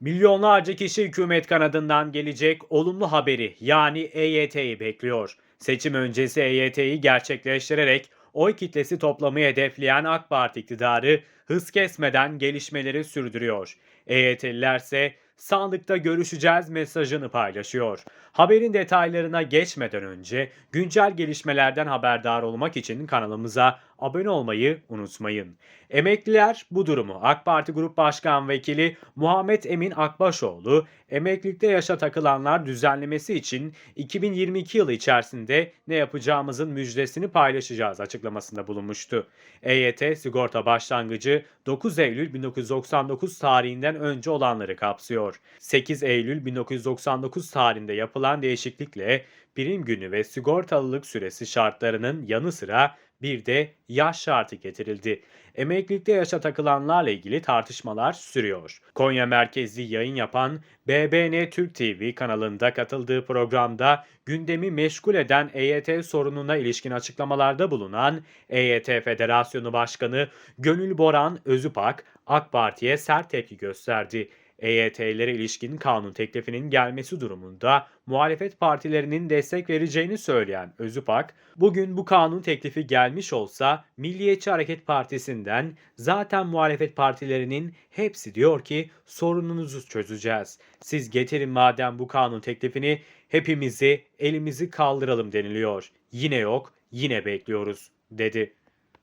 Milyonlarca kişi hükümet kanadından gelecek olumlu haberi yani EYT'yi bekliyor. Seçim öncesi EYT'yi gerçekleştirerek oy kitlesi toplamayı hedefleyen AK Parti iktidarı hız kesmeden gelişmeleri sürdürüyor. EYT'liler ise sandıkta görüşeceğiz mesajını paylaşıyor. Haberin detaylarına geçmeden önce güncel gelişmelerden haberdar olmak için kanalımıza abone olmayı unutmayın. Emekliler bu durumu AK Parti Grup Başkan Vekili Muhammed Emin Akbaşoğlu, emeklilikte yaşa takılanlar düzenlemesi için 2022 yılı içerisinde ne yapacağımızın müjdesini paylaşacağız açıklamasında bulunmuştu. EYT sigorta başlangıcı 9 Eylül 1999 tarihinden önce olanları kapsıyor. 8 Eylül 1999 tarihinde yapılan değişiklikle prim günü ve sigortalılık süresi şartlarının yanı sıra bir de yaş şartı getirildi. Emeklilikte yaşa takılanlarla ilgili tartışmalar sürüyor. Konya merkezli yayın yapan BBN Türk TV kanalında katıldığı programda gündemi meşgul eden EYT sorununa ilişkin açıklamalarda bulunan EYT Federasyonu Başkanı Gönül Boran Özüpak, AK Parti'ye sert tepki gösterdi. EYT'lere ilişkin kanun teklifinin gelmesi durumunda muhalefet partilerinin destek vereceğini söyleyen Özüpak, bugün bu kanun teklifi gelmiş olsa Milliyetçi Hareket Partisi'nden zaten muhalefet partilerinin hepsi diyor ki sorununuzu çözeceğiz. Siz getirin madem bu kanun teklifini hepimizi elimizi kaldıralım deniliyor. Yine yok, yine bekliyoruz dedi.